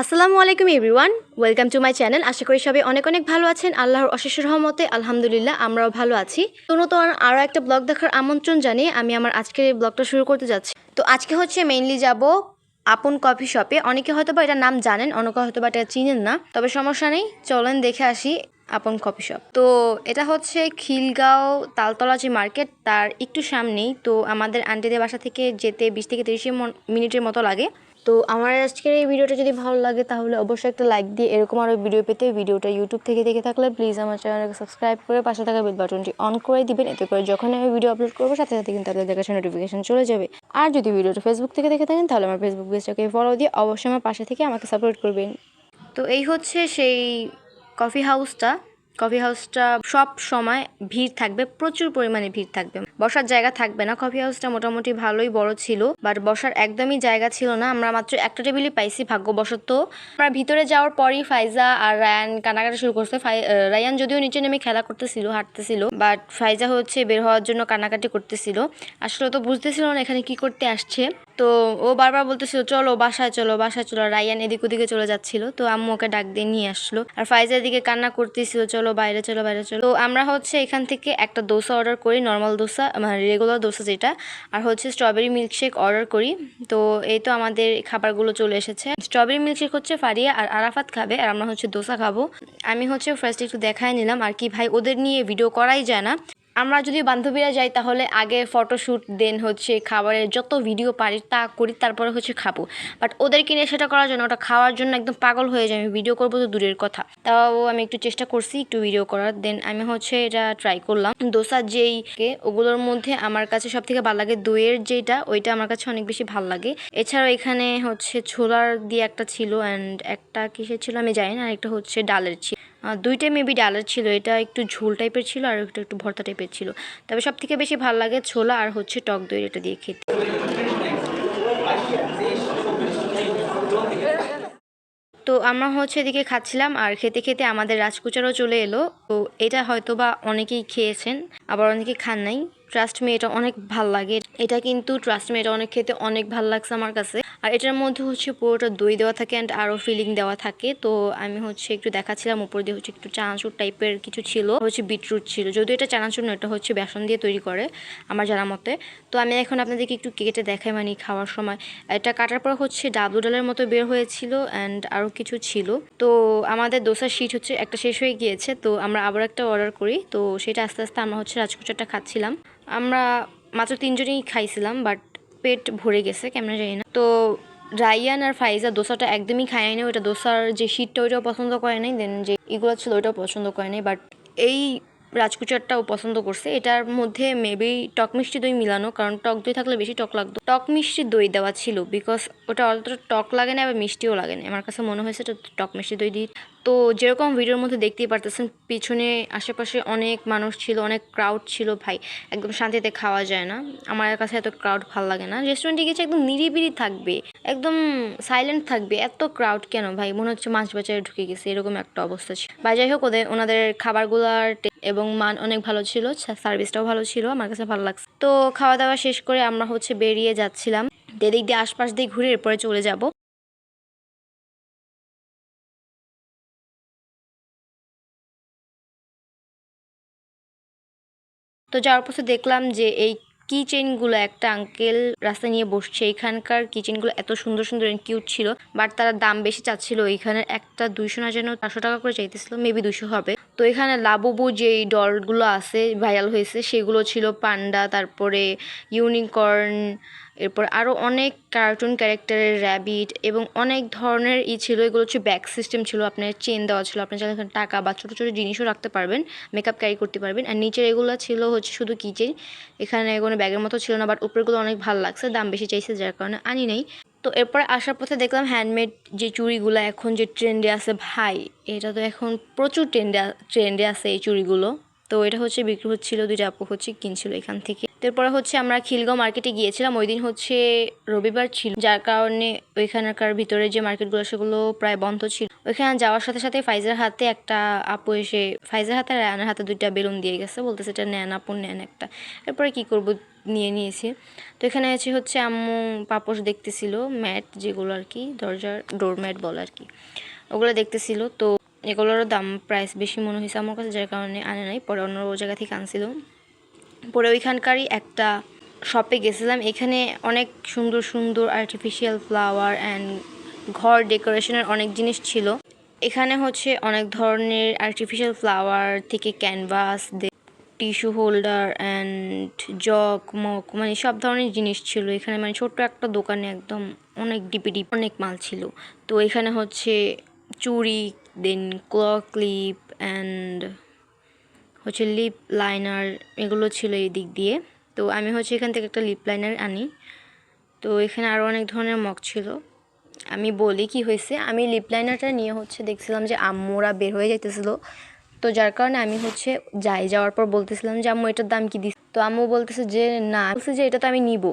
আসসালামু আলাইকুম everyone, welcome to my channel. আশা করি সবাই অনেক অনেক ভালো আছেন। আল্লাহর অশেষ রহমতে, আলহামদুলিল্লাহ, আমরাও ভালো আছি। তো নতুন আরও একটা ব্লগ দেখার আমন্ত্রণ জানিয়ে আমি আমার আজকের এই ব্লগটা শুরু করতে যাচ্ছি। তো আজকে হচ্ছে মেইনলি যাব আপন কফি শপে অনেকে হয়তো বা এটার নাম জানেন, অনেকে হয়তো বা এটা চিনেন না। তবে সমস্যা নেই, চলেন দেখে আসি আপন কফি শপ তো এটা হচ্ছে খিলগাঁও তালতলা যে মার্কেট, তার একটু সামনেই। তো আমাদের আন্টিদের বাসা থেকে যেতে বিশ থেকে তিরিশ মিনিটের মতো লাগে। তো আমার আজকের এই ভিডিওটা যদি ভালো লাগে, তাহলে অবশ্যই একটা লাইক দিয়ে এরকম আরও ভিডিও পেতে ভিডিওটা ইউটিউব থেকে দেখে থাকলে প্লিজ আমার চ্যানেলকে সাবস্ক্রাইব করে পাশে থাকা বেল বাটনটি অন করে দিবেন। এতে করে যখন আমি ভিডিও আপলোড করব, সাথে সাথে কিন্তু আপনাদের কাছে নোটিফিকেশন চলে যাবে। আর যদি ভিডিওটা ফেসবুক থেকে দেখে থাকেন, তাহলে আমার ফেসবুক পেজটাকে ফলো দিয়ে অবশ্যই আমার পাশে থেকে আমাকে সাপোর্ট করবেন। তো এই হচ্ছে সেই কফি হাউসটা কফি হাউসটা সব সময় ভিড় থাকবে, প্রচুর পরিমাণে ভিড় থাকবে। বসার জায়গা থাকবে না কফি হাউসটা মোটামুটি ভালোই বড় ছিল বাট বসার একদমই জায়গা ছিল না। আমরা মাত্র একটা টেবিলই পাইছি, ভাগ্যবশত। আমরা ভিতরে যাওয়ার পরই ফাইজা আর রায়ান কানাকাটা শুরু করছে। রায়ান যদিও নিচে নেমে খেলা করতেছিল, হাঁটতেছিল বাট ফাইজা হচ্ছে বের হওয়ার জন্য কানাকাটি করতেছিল। আসলে তো বুঝতেছিল না এখানে কি করতে আসছে। তো ও বারবার বলতেছিল, চলো বাসায় চলো বাসায় চলো। রায়ান এদিক ওদিকে চলে যাচ্ছিল। তো আম্মু ওকে ডাক দিয়ে নিয়ে আসলো। আর ফাইজা এদিকে কান্না করতেছিল, চলো বাইরে চলো বাইরে, চলো। তো আমরা হচ্ছে এখান থেকে একটা দোসা অর্ডার করি নর্মাল দোসা মানে রেগুলার দোসা যেটা। আর হচ্ছে স্ট্রবেরি মিল্কশেক অর্ডার করি। তো এই তো আমাদের খাবারগুলো চলে এসেছে। স্ট্রবেরি মিল্কশেক হচ্ছে ফারিয়া আর আরাফাত খাবে, আর আমরা হচ্ছে দোসা খাব। আমি হচ্ছে ফার্স্ট একটু দেখাই নিলাম, আর কি ভাই ওদের নিয়ে ভিডিও করাই যায় না। আমরা যদি বান্ধবীরা যাই, তাহলে আগে ফটোশ্যুট দেন হচ্ছে খাবারের যত ভিডিও পারি, তা করি, তারপরে হচ্ছে খাব। বাট ওদেরকে নিয়ে সেটা করার জন্য, ওটা খাওয়ার জন্য একদম পাগল হয়ে যায় আমি ভিডিও করব তো দূরের কথা। তাও আমি একটু চেষ্টা করছি একটু ভিডিও করার দেন আমি হচ্ছে এটা ট্রাই করলাম। দোসা যেই কে, ওগুলোর মধ্যে আমার কাছে সব থেকে ভালো লাগে দইয়ের যেটা ওইটা আমার কাছে অনেক বেশি ভালো লাগে। এছাড়াও এখানে হচ্ছে ছোলার দিয়ে একটা ছিল অ্যান্ড একটা কিসের ছিল আমি জানি না, আর একটা হচ্ছে ডালের ছিল দুইটাই মেবি ডালের ছিল। এটা একটু ঝোল টাইপের ছিল আর একটু একটু ভর্তা টাইপের ছিল। তবে সব থেকে বেশি ভালো লাগে ছোলা আর হচ্ছে টক দই এটা দিয়ে খেতে। তো আমরা হচ্ছে এদিকে খাচ্ছিলাম আর খেতে খেতে আমাদের রাজকুচারও চলে এলো। তো এটা হয়তো বা অনেকেই খেয়েছেন, আবার অনেকে খান নাই। ট্রাস্ট মি এটা অনেক ভালো লাগে। এটা কিন্তু ট্রাস্ট মি এটা অনেক খেতে অনেক ভালো লাগছে আমার কাছে। আর এটার মধ্যে হচ্ছে পুরোটা দই দেওয়া থাকে অ্যান্ড আরও ফিলিং দেওয়া থাকে। তো আমি হচ্ছে একটু দেখাচ্ছিলাম, উপর দিয়ে হচ্ছে একটু চানাচুর টাইপের কিছু ছিল। হচ্ছে বিটরুট ছিল। যদিও এটা চানাচুর না এটা হচ্ছে বেসন দিয়ে তৈরি করে, আমার জানা মতে। তো আমি এখন আপনাদেরকে একটু কেটে দেখাই মানে খাওয়ার সময়। এটা কাটার পর হচ্ছে ডাবলু ডালের মতো বের হয়েছিল অ্যান্ড আরও কিছু ছিল। তো আমাদের দোসার শিট হচ্ছে একটা শেষ হয়ে গিয়েছে। তো আমরা আবার একটা অর্ডার করি। তো সেটা আস্তে আস্তে আমরা হচ্ছে রাজকুচারটা খাচ্ছিলাম। আমরা মাত্র তিনজনই খাইছিলাম বাট পেট ভরে গেছে, কেমন জানি না। তো রাইয়ান আর ফাইজা দোসাটা একদমই খায় নাই ওটা দোসার যে শীতটা ওইটাও পছন্দ করে নাই দেন যে এগুলো ছিল ওইটাও পছন্দ করে নাই বাট এই রাজকুচারটাও পছন্দ করছে। এটার মধ্যে মেবি টক মিষ্টি দই মিলানো, কারণ টক দই থাকলে বেশি টক লাগতো। টক মিষ্টি দই দেওয়া ছিল বিকজ ওটা অতটা টক লাগে না, আবার মিষ্টিও লাগে না। আমার কাছে মনে হয়েছে টক মিষ্টি দই দিয়ে তো যেরকম ভিডিওর মধ্যে দেখতেই পারতেছেন, পিছনে আশেপাশে অনেক মানুষ ছিল, অনেক ক্রাউড ছিল ভাই। একদম শান্তিতে খাওয়া যায় না। আমার কাছে এত ক্রাউড ভালো লাগে না। রেস্টুরেন্টে গেছে একদম নিরিবিলি থাকবে, একদম সাইলেন্ট থাকবে। এত ক্রাউড কেন ভাই? মনে হচ্ছে মাছ বাজারে ঢুকে গেছে, এরকম একটা অবস্থা ছিল। বা যাই হোক, ওদের, ওনাদের খাবারগুলোর এবং মান অনেক ভালো ছিল সার্ভিসটাও ভালো ছিল, আমার কাছে ভালো লাগছে। তো খাওয়া দাওয়া শেষ করে আমরা হচ্ছে বেরিয়ে যাচ্ছিলাম। এদিক দিয়ে আশপাশ দিয়ে ঘুরে এরপরে চলে যাব। তো যাওয়ার পথে দেখলাম যে এই কি চেনগুলো একটা আঙ্কেল রাস্তা নিয়ে বসছে। এখানকার কিচেনগুলো এত সুন্দর সুন্দর কিউট ছিল বাট তারা দাম বেশি চাচ্ছিল। এখানে একটা দুইশো না যেন চারশো টাকা করে চাইতেছিল মেবি দুশো হবে। তো এখানে লাবুবু যেই ডলগুলো আছে ভাইরাল হয়েছে, সেগুলো ছিল পান্ডা, তারপরে ইউনিকর্ন এরপর আরও অনেক কার্টুন ক্যারেক্টারের র্যাবিট এবং অনেক ধরনের ই ছিল, এগুলো হচ্ছে ব্যাগ সিস্টেম ছিল, আপনার চেন দেওয়া ছিল আপনি চাইলে টাকা বা ছোটো ছোটো জিনিসও রাখতে পারবেন মেকআপ ক্যারি করতে পারবেন, আর নিচের এগুলো ছিল হচ্ছে শুধু কিচেন এখানে কোনো ব্যাগের মতো ছিল না বাট উপরেগুলো অনেক ভালো লাগছে, দাম বেশি চাইছে যার কারণে আনি নাই। তো এরপরে আসার পথে দেখলাম হ্যান্ডমেড যে চুড়িগুলো এখন যে ট্রেন্ডে আছে, ভাই, এটা তো এখন প্রচুর ট্রেন্ডে ট্রেন্ডে আছে এই চুড়িগুলো। তো এটা হচ্ছে বিক্রি হচ্ছিল, দুইটা আপু হচ্ছে কিনছিল এখান থেকে। তারপরে হচ্ছে আমরা খিলগাঁও মার্কেটে গিয়েছিলাম, ওই দিন হচ্ছে রবিবার ছিল, যার কারণে ওইখানকার ভিতরে যে মার্কেটগুলো সেগুলো প্রায় বন্ধ ছিল। ওইখানে যাওয়ার সাথে সাথে ফাইজার হাতে একটা আপু এসে, ফাইজার হাতে আর রায়ানের হাতে দুইটা বেলুন দিয়ে গেছে, বলতেছে এটা নেন আপু, নেন একটা। এরপরে কি করব? নিয়ে নিয়েছি। তো এখানে আছে হচ্ছে আম্মু, পাপোশ দেখতেছিল, ম্যাট যেগুলো আর কি, দরজার ডোর ম্যাট বলে আর কি। ওগুলো দেখতেছিল, তো এগুলোরও দাম প্রাইস বেশি মনে হয়েছে আমার কাছে, যার কারণে আনে নাই। পরে অন্য জায়গা থেকে আনছিল। পরে ওইখানকারই একটা শপে গেছিলাম। এখানে অনেক সুন্দর সুন্দর আর্টিফিশিয়াল ফ্লাওয়ার অ্যান্ড ঘর ডেকোরেশনের অনেক জিনিস ছিল। এখানে হচ্ছে অনেক ধরনের আর্টিফিশিয়াল ফ্লাওয়ার থেকে canvas tissue holder and jug, mug মানে সব ধরনের জিনিস ছিল। এখানে মানে ছোট্ট একটা দোকানে একদম অনেক ডিপি ডিপ অনেক মাল ছিল। তো এখানে হচ্ছে চুড়ি দেন ক্ল ক্লিপ অ্যান্ড হচ্ছে লিপ লাইনার এগুলো ছিল এই দিক দিয়ে। তো আমি হচ্ছে এখান থেকে একটা লিপ লাইনার আনি। তো এখানে আরও অনেক ধরনের মগ ছিল। আমি বলি কি হয়েছে, আমি লিপ লাইনারটা নিয়ে হচ্ছে দেখছিলাম যে আম্মুরা বের হয়ে যাইতেছিল। তো যার কারণে আমি হচ্ছে যাই। যাওয়ার পর বলতেছিলাম যে, আম্মু, এটার দাম কি দিস? তো আম্মু বলতেছে যে, না। বলছে যে, এটা তো আমি নিব।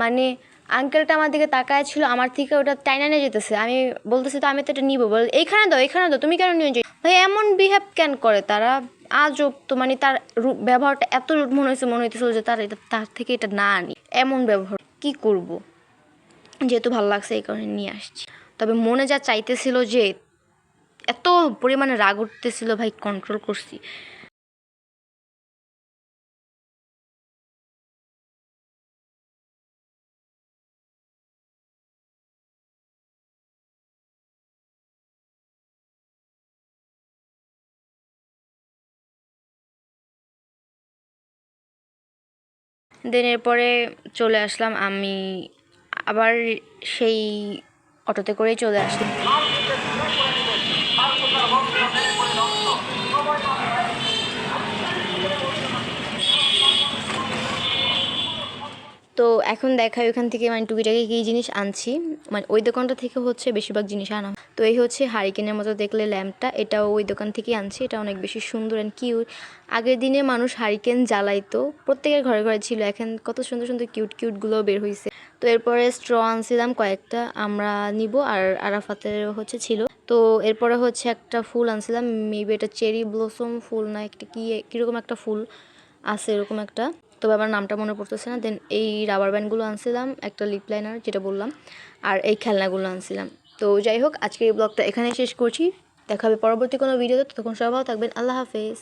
মানে আঙ্কেলটা আমার দিকে তাকায় ছিল, আমার থেকে ওটা টাইনা নিয়ে যেতেছে। আমি বলতেছি, তো আমি তো এটা নিবো। বল, এইখানে দাও এখানে দাও, তুমি কেন নিয়ে যাই ভাই, এমন বিহেভ কেন করে? তারা আজব তো মানে তার ব্যবহারটা এত রূপ, মনে হয়েছে মনে হইতেছিল যে, তার এটা, তার থেকে এটা না আনি। এমন ব্যবহার, কি করব? যেহেতু ভালো লাগছে, এই কারণে নিয়ে আসছি। তবে মনে যা চাইতেছিল যে এত পরিমাণে রাগ উঠতেছিল ভাই কন্ট্রোল করছি। দেন এরপরে চলে আসলাম, আমি আবার সেই অটোতে করেই চলে আসলাম। তো এখন দেখাই ওখান থেকে মানে টুকিটাকি কী জিনিস আনছি। মানে ওই দোকানটা থেকে হচ্ছে বেশিরভাগ জিনিস আনা। তো এই হচ্ছে হারিকেনের মতো দেখলে ল্যাম্পটা, এটাও ওই দোকান থেকেই আনছি, এটা অনেক বেশি সুন্দর অ্যান্ড কিউট আগের দিনে মানুষ হারিকেন জ্বালাইতো, প্রত্যেকের ঘরে ঘরে ছিল, এখন কত সুন্দর সুন্দর কিউট কিউটগুলো বের হয়েছে তো এরপরে স্ট্র আনছিলাম, কয়েকটা আমরা নিব আর আরাফাতের হচ্ছে ছিল। তো এরপরে হচ্ছে একটা ফুল আনছিলাম, মেবি এটা চেরি ব্লসম ফুল না একটা কি, কীরকম একটা ফুল আছে এরকম একটা। তবে আমার নামটা মনে পড়তেছে না। দেন এই রাবার ব্যান্ডগুলো আনছিলাম, একটা লিপ লাইনার যেটা বললাম, আর এই খেলনাগুলো আনছিলাম। তো যাই হোক আজকে এই ব্লগটা এখানে শেষ করছি। দেখাবে পরবর্তী কোনো ভিডিওতে তখন সবাই ভালো থাকবেন, আল্লাহ হাফেজ।